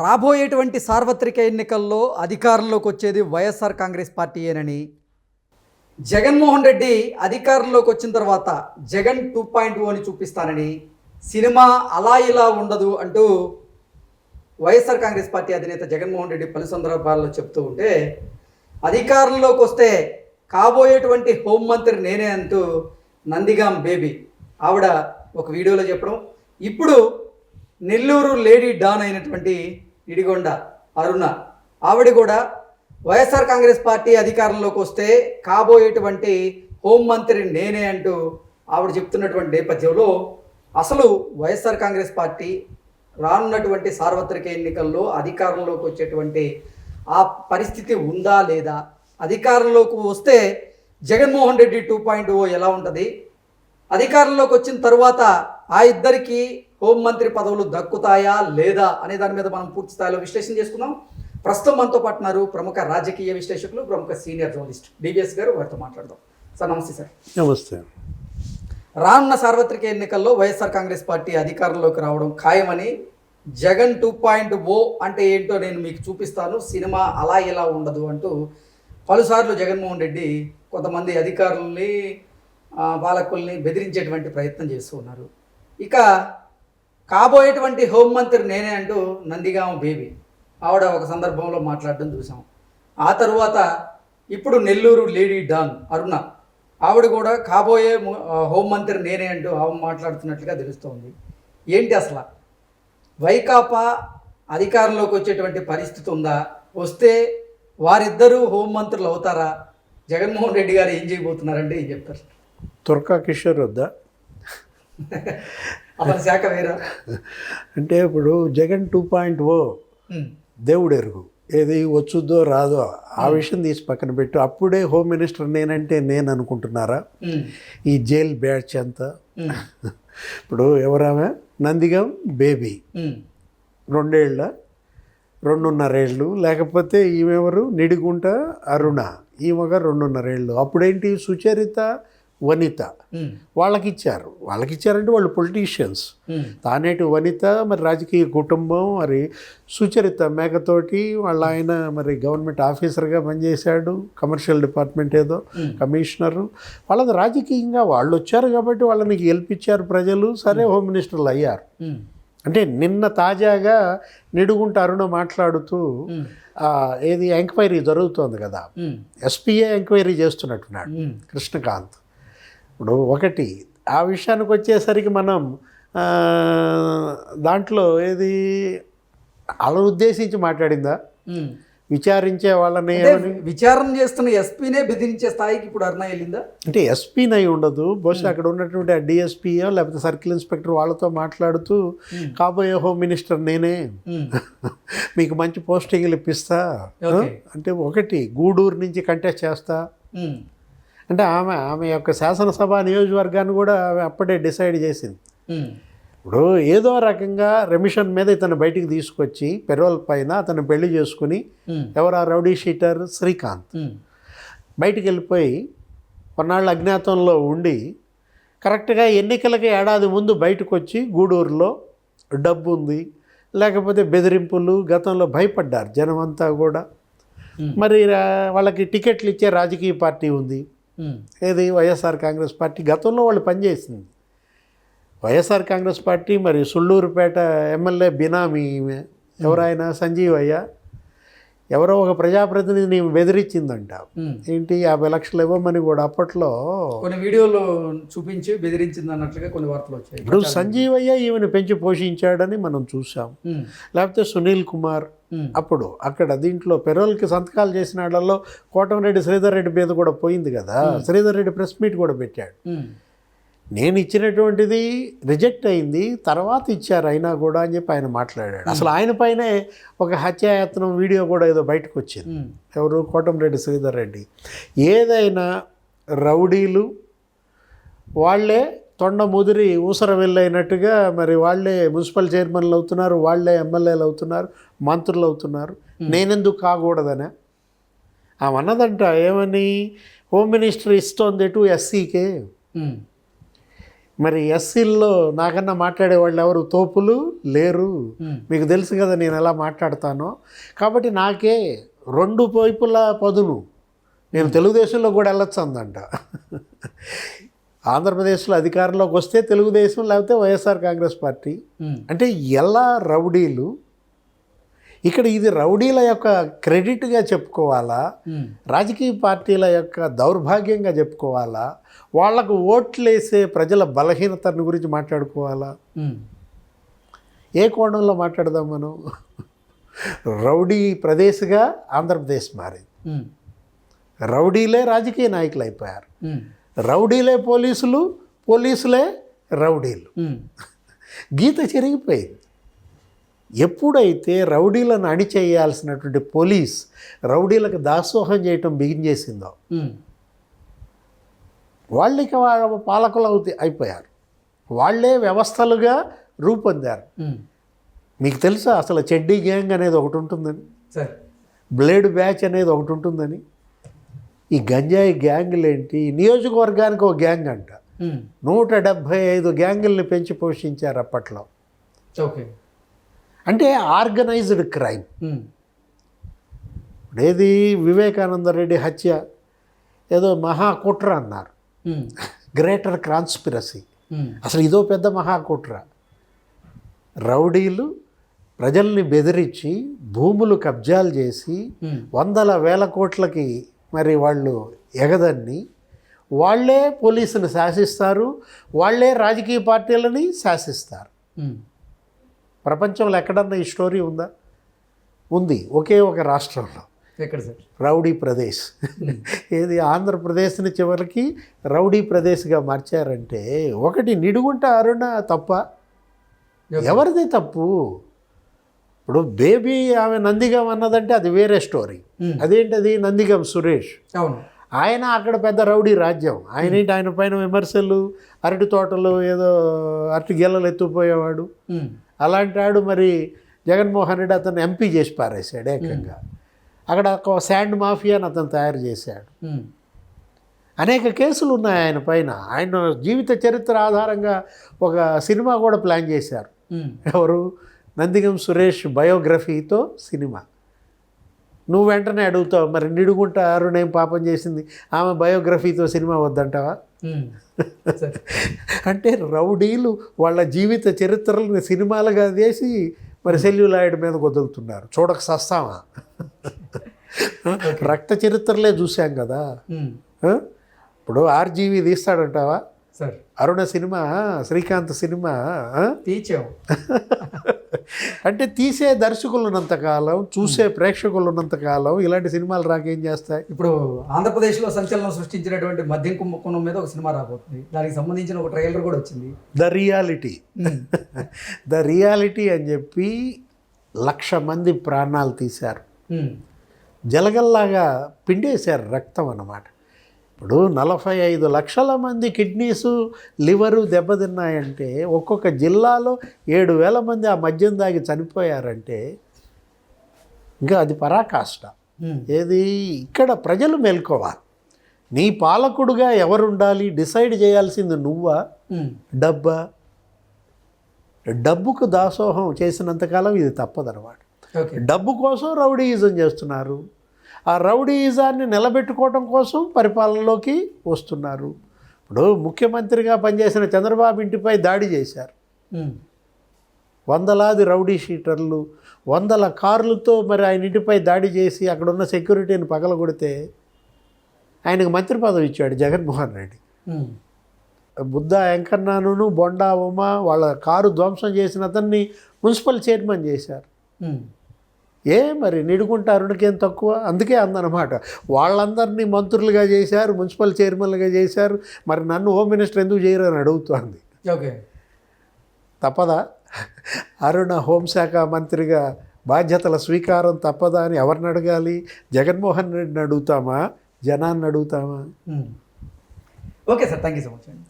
రాబోయేటువంటి సార్వత్రిక ఎన్నికల్లో అధికారంలోకి వచ్చేది వైఎస్ఆర్ కాంగ్రెస్ పార్టీయేనని జగన్మోహన్ రెడ్డి అధికారంలోకి వచ్చిన తర్వాత జగన్ టూ పాయింట్ అని చూపిస్తానని సినిమా అలా ఇలా ఉండదు అంటూ వైఎస్ఆర్ కాంగ్రెస్ పార్టీ అధినేత జగన్మోహన్ రెడ్డి పలు సందర్భాల్లో చెప్తూ ఉంటే అధికారంలోకి వస్తే కాబోయేటువంటి హోంమంత్రి నేనే అంటూ నందిగాం బేబీ ఆవిడ ఒక వీడియోలో చెప్పడం. ఇప్పుడు నెల్లూరు లేడీ డాన్ అయినటువంటి ఇడిగొండ అరుణ. ఆవిడ కూడా వైఎస్ఆర్ కాంగ్రెస్ పార్టీ అధికారంలోకి వస్తే కాబోయేటువంటి హోంమంత్రి నేనే అంటూ ఆవిడ చెప్తున్నటువంటి నేపథ్యంలో అసలు వైఎస్ఆర్ కాంగ్రెస్ పార్టీ రానున్నటువంటి సార్వత్రిక ఎన్నికల్లో అధికారంలోకి వచ్చేటువంటి ఆ పరిస్థితి ఉందా లేదా? అధికారంలోకి వస్తే Jaganmohan Reddy two point O ఎలా ఉంటుంది? అధికారంలోకి వచ్చిన తర్వాత ఆ ఇద్దరికి హోంమంత్రి పదవులు దక్కుతాయా లేదా అనే దాని మీద మనం పూర్తి స్థాయిలో విశ్లేషణ చేసుకుందాం. ప్రస్తుతం మనతో పాటు ఉన్నారు ప్రముఖ రాజకీయ విశ్లేషకులు ప్రముఖ సీనియర్ జర్నలిస్ట్ డివిఎస్ గారు వారితో మాట్లాడదాం. సార్ నమస్తే సార్. నమస్తే. రానున్న సార్వత్రిక ఎన్నికల్లో వైఎస్ఆర్ కాంగ్రెస్ పార్టీ అధికారంలోకి రావడం ఖాయమని జగన్ టూ పాయింట్ ఓ అంటే ఏంటో నేను మీకు చూపిస్తాను. సినిమా అలా ఇలా ఉండదు అంటూ పలుసార్లు జగన్మోహన్ రెడ్డి కొంతమంది అధికారుల్ని పాలకుల్ని బెదిరించేటువంటి ప్రయత్నం చేస్తూ ఉన్నారు. ఇక కాబోయేటువంటి హోంమంత్రి నేనే అంటూ నందిగామ బేబీ ఆవిడ ఒక సందర్భంలో మాట్లాడడం చూసాం. ఆ తరువాత ఇప్పుడు నెల్లూరు లేడీ డాన్ అరుణ ఆవిడ కూడా కాబోయే హోంమంత్రి నేనే అంటూ ఆమె మాట్లాడుతున్నట్లుగా తెలుస్తోంది. ఏంటి అసలు? వైకాపా అధికారంలోకి వచ్చేటువంటి పరిస్థితి ఉందా? వస్తే వారిద్దరూ హోంమంత్రులు అవుతారా? జగన్మోహన్ రెడ్డి గారు ఏం చేయబోతున్నారంటే ఏం చెప్తారు? తుర్కా కిషోర్ వద్దా? అతని శాఖ వేరా. అంటే ఇప్పుడు జగన్ టూ పాయింట్ ఓ దేవుడు ఎరుగు. ఏది వచ్చుద్దో రాదో ఆ విషయం తీసి పక్కన పెట్టు. అప్పుడే హోమ్ మినిస్టర్ నేనంటే నేను అనుకుంటున్నారా? ఈ జైల్ బ్యాచ్ అంతా? ఇప్పుడు ఎవరామె? నందిగం బేబీ. రెండేళ్ళ రెండున్నరేళ్ళు. లేకపోతే ఈమెవరు? నిడిగుంట అరుణ. ఈమెగా రెండున్నరేళ్ళు. అప్పుడేంటి సుచరిత? వనిత. వాళ్ళకి ఇచ్చారు వాళ్ళకి ఇచ్చారంటే వాళ్ళు పొలిటీషియన్స్ తానేటి వనిత మరి రాజకీయ కుటుంబం మరి సుచరిత మేకతోటి వాళ్ళ ఆయన మరి గవర్నమెంట్ ఆఫీసర్గా పనిచేశాడు కమర్షియల్ డిపార్ట్మెంట్ ఏదో. కమిషనరు వాళ్ళది రాజకీయంగా వాళ్ళు వచ్చారు కాబట్టి వాళ్ళని గెలిపించారు ప్రజలు. సరే హోమ్ మినిస్టర్లు అయ్యారు. అంటే నిన్న తాజాగా నిడుగుంట అరుణ మాట్లాడుతూ ఏది ఎంక్వైరీ జరుగుతోంది కదా. ఎస్పీఏ ఎంక్వైరీ చేస్తున్నట్టున్నాడు కృష్ణకాంత్. ఇప్పుడు ఒకటి ఆ విషయానికి వచ్చేసరికి మనం దాంట్లో ఏది వాళ్ళని ఉద్దేశించి మాట్లాడిందా. విచారించే వాళ్ళని విచారణ చేస్తున్న ఎస్పీనే బెదిరించే స్థాయికి ఇప్పుడు అరుణ వెళ్ళిందా? అంటే ఎస్పీనై ఉండదు. బహుశా అక్కడ ఉన్నటువంటి ఆ డిఎస్పీయో లేకపోతే సర్కిల్ ఇన్స్పెక్టర్ వాళ్ళతో మాట్లాడుతూ కాబోయే హోమ్ మినిస్టర్ నేనే. మీకు మంచి పోస్టింగ్లు ఇప్పిస్తా. అంటే ఒకటి గూడూరు నుంచి కంటెస్ట్ చేస్తా. అంటే ఆమె ఆమె యొక్క శాసనసభ నియోజకవర్గాన్ని కూడా ఆమె అప్పుడే డిసైడ్ చేసింది. ఇప్పుడు ఏదో రకంగా రెమిషన్ మీద ఇతను బయటికి తీసుకొచ్చి పెరోల్ పైన అతను పెళ్ళి చేసుకుని ఎవరు ఆ రౌడీ షీటర్? శ్రీకాంత్. బయటికి వెళ్ళిపోయి కొన్నాళ్ళు అజ్ఞాతంలో ఉండి కరెక్ట్గా ఎన్నికలకి ఏడాది ముందు బయటకు వచ్చి గూడూరులో డబ్బు ఉంది లేకపోతే బెదిరింపులు గతంలో భయపడ్డారు జనం అంతా కూడా. మరి వాళ్ళకి టికెట్లు ఇచ్చే రాజకీయ పార్టీ ఉంది. ఏది? YSR Congress party. గతంలో వాళ్ళు పనిచేసింది వైఎస్ఆర్ కాంగ్రెస్ పార్టీ మరి సుళ్ళూరుపేట ఎమ్మెల్యే బినామీ ఎవరైనా సంజీవయ్య. ఎవరో ఒక ప్రజాప్రతినిధిని బెదిరించిందంట. ఏంటి యాభై లక్షలు ఇవ్వమని కూడా అప్పట్లో కొన్ని వీడియోలు చూపించి బెదిరించింది అన్నట్లుగా కొన్ని వార్తలు వచ్చాయి. ఇప్పుడు సంజీవ్ అయ్య ఈమెను పెంచి పోషించాడని మనం చూసాం లేకపోతే సునీల్ కుమార్ అప్పుడు అక్కడ దీంట్లో పెరోల్కి సంతకాలు చేసిన వాళ్ళలో కోటమిరెడ్డి శ్రీధర్ రెడ్డి మీద కూడా పోయింది కదా. శ్రీధర్ రెడ్డి ప్రెస్ మీట్ కూడా పెట్టాడు. నేను ఇచ్చినటువంటిది రిజెక్ట్ అయింది తర్వాత ఇచ్చారు అయినా కూడా అని చెప్పి ఆయన మాట్లాడాడు. అసలు ఆయన పైనే ఒక హత్యాయత్నం వీడియో కూడా ఏదో బయటకు వచ్చింది. ఎవరు? కోటంరెడ్డి శ్రీధర్ రెడ్డి. ఏదైనా రౌడీలు వాళ్ళే తొండ ముదిరి ఊసర వెళ్ళైనట్టుగా మరి వాళ్ళే మున్సిపల్ చైర్మన్లు అవుతున్నారు వాళ్ళే ఎమ్మెల్యేలు అవుతున్నారు మంత్రులు అవుతున్నారు. నేనెందుకు కాకూడదనే? ఆమె అన్నదంట ఏమని? హోమ్ మినిస్టర్ ఇస్తోంది టు ఎస్సీకే? మరి ఎస్సీల్లో నాకన్నా మాట్లాడే వాళ్ళు ఎవరు? తోపులు లేరు. మీకు తెలుసు కదా నేను ఎలా మాట్లాడతానో. కాబట్టి నాకే రెండు వైపులా పదును. నేను తెలుగుదేశంలో కూడా వెళ్ళొచ్చు అందంట ఆంధ్రప్రదేశ్లో అధికారంలోకి వస్తే తెలుగుదేశం లేకపోతే వైఎస్ఆర్ కాంగ్రెస్ పార్టీ. అంటే ఎలా రౌడీలు ఇక్కడ ఇది రౌడీల యొక్క క్రెడిట్గా చెప్పుకోవాలా? రాజకీయ పార్టీల యొక్క దౌర్భాగ్యంగా చెప్పుకోవాలా? వాళ్ళకు ఓట్లేసే ప్రజల బలహీనతను గురించి మాట్లాడుకోవాలా? ఏ కోణంలో మాట్లాడదాం మనం? రౌడీ ప్రదేశ్గా ఆంధ్రప్రదేశ్ మారింది. రౌడీలే రాజకీయ నాయకులు అయిపోయారు. రౌడీలే పోలీసులు పోలీసులే రౌడీలు. గీత చెరిగిపోయింది. ఎప్పుడైతే రౌడీలను అణిచేయాల్సినటువంటి పోలీస్ రౌడీలకు దాసోహం చేయటం బిగిన్ చేసిందో వాళ్ళకి వాళ్ళ పాలకులు అవుతే అయిపోయారు. వాళ్ళే వ్యవస్థలుగా రూపొందారు. మీకు తెలుసా అసలు చెడ్డీ గ్యాంగ్ అనేది ఒకటి ఉంటుందని? సరే. బ్లేడ్ బ్యాచ్ అనేది ఒకటి ఉంటుందని? ఈ గంజాయి గ్యాంగులు ఏంటి నియోజకవర్గానికి ఒక గ్యాంగ్ అంట. నూట డెబ్భై ఐదు గ్యాంగుల్ని పెంచి పోషించారు అప్పట్లో. ఓకే. అంటే ఆర్గనైజ్డ్ క్రైమ్. ఏది వివేకానంద రెడ్డి హత్య ఏదో మహాకుట్ర అన్నారు. Greater conspiracy. ఉమ్, అసలు ఇదో పెద్ద మహాకుట్ర. రౌడీలు ప్రజల్ని బెదిరించి భూములు కబ్జాలు చేసి వందల వేల కోట్లకి మరి వాళ్ళు ఎగదన్ని వాళ్ళే పోలీసుని శాసిస్తారు వాళ్ళే రాజకీయ పార్టీలని శాసిస్తారు. ప్రపంచంలో ఎక్కడన్నా ఈ స్టోరీ ఉందా? ఉంది. ఒకే ఒక రాష్ట్రంలో. ఎక్కడ సార్? రౌడీ ప్రదేశ్. ఏది? ఆంధ్రప్రదేశ్ని చివరికి రౌడీ ప్రదేశ్గా మార్చారంటే ఒకటి నిడుగుంట అరుణ తప్ప ఎవరిది తప్పు? ఇప్పుడు బేబీ ఆమె నందిగం అన్నదంటే అది వేరే స్టోరీ. ఉమ్, అదేంటది? నందిగం సురేష్. అవును. ఆయన అక్కడ పెద్ద రౌడీ రాజ్యం. ఆయన ఏంటి? ఆయన పైన విమర్శలు అరటి తోటలు ఏదో అరటి గెల్లలు ఎత్తుపోయేవాడు ఉమ్, అలాంటి వాడు మరి జగన్మోహన్ రెడ్డి అతను ఎంపీ చేసి పారేశాడు ఏకంగా. అక్కడ ఒక శాండ్ మాఫియాని అతను తయారు చేశాడు. అనేక కేసులు ఉన్నాయి ఆయన పైన. ఆయన జీవిత చరిత్ర ఆధారంగా ఒక సినిమా కూడా ప్లాన్ చేశారు. ఎవరు? నందిగం సురేష్ బయోగ్రఫీతో సినిమా. నువ్వు వెంటనే అడుగుతావు మరి నిడుగుంట అరుణేం పాపం చేసింది? ఆమె బయోగ్రఫీతో సినిమా వద్దంటావా? అంటే రౌడీలు వాళ్ళ జీవిత చరిత్రలను సినిమాలుగా చేసి మరి సెల్యులాయిడ్ మీద వదులుతున్నారు. చూడక సస్తామా రక్త చరిత్రలే చూసాం కదా? ఇప్పుడు ఆర్జీవి తీస్తాడంటావా? సరే. అరుణ సినిమా శ్రీకాంత్ సినిమా ఆ? అంటే తీసే దర్శకులు ఉన్నంతకాలం చూసే ప్రేక్షకులు ఉన్నంతకాలం ఇలాంటి సినిమాలు రాకేం చేస్తాయి? ఇప్పుడు ఆంధ్రప్రదేశ్లో సంచలనం సృష్టించినటువంటి మద్యం కుంభకోణం మీద ఒక సినిమా రాబోతుంది. దానికి సంబంధించిన ఒక ట్రైలర్ కూడా వచ్చింది. The reality. ద రియాలిటీ అని చెప్పి లక్ష మంది ప్రాణాలు తీశారు. జలగల్లాగా పిండేశారు రక్తం అన్నమాట. ఇప్పుడు నలభై ఐదు లక్షల మంది కిడ్నీసు లివరు దెబ్బతిన్నాయంటే ఒక్కొక్క జిల్లాలో ఏడు వేల మంది ఆ మద్యం దాగి చనిపోయారంటే ఇంకా అది పరాకాష్ట. ఏది? ఇక్కడ ప్రజలు మేల్కోవాలి. నీ పాలకుడుగా ఎవరు ఉండాలి డిసైడ్ చేయాల్సింది నువ్వా? డబ్బా? డబ్బుకు దాసోహం చేసినంతకాలం ఇది తప్పదన్నమాట. ఓకే. డబ్బు కోసం రౌడీయిజం చేస్తున్నారు. ఆ రౌడీయిజాన్ని నిలబెట్టుకోవడం కోసం పరిపాలనలోకి వస్తున్నారు. ఇప్పుడు ముఖ్యమంత్రిగా పనిచేసిన చంద్రబాబు ఇంటిపై దాడి చేశారు. వందలాది రౌడీ షీటర్లు వందల కార్లతో మరి ఆయన ఇంటిపై దాడి చేసి అక్కడ ఉన్న సెక్యూరిటీని పగలగొడితే ఆయనకు మంత్రి పదవి ఇచ్చాడు జగన్మోహన్ రెడ్డి. బుద్ధ వెంకన్నాను బొండా ఉమ వాళ్ళ కారు ధ్వంసం చేసిన అతన్ని మున్సిపల్ చైర్మన్ చేశారు. ఏ మరి నిడుకుంట అరుణకేం తక్కువ? అందుకే అందనమాట వాళ్ళందరినీ మంత్రులుగా చేశారు మున్సిపల్ చైర్మన్లుగా చేశారు. మరి నన్ను హోమ్ మినిస్టర్ ఎందుకు చేయరు అని అడుగుతోంది. ఓకే. తప్పదా? అరుణ హోంశాఖ మంత్రిగా బాధ్యతల స్వీకారం తప్పదా అని ఎవరిని అడగాలి? జగన్మోహన్ రెడ్డిని అడుగుతామా? జనాన్ని అడుగుతామా. Okay sir thank you so much అండి.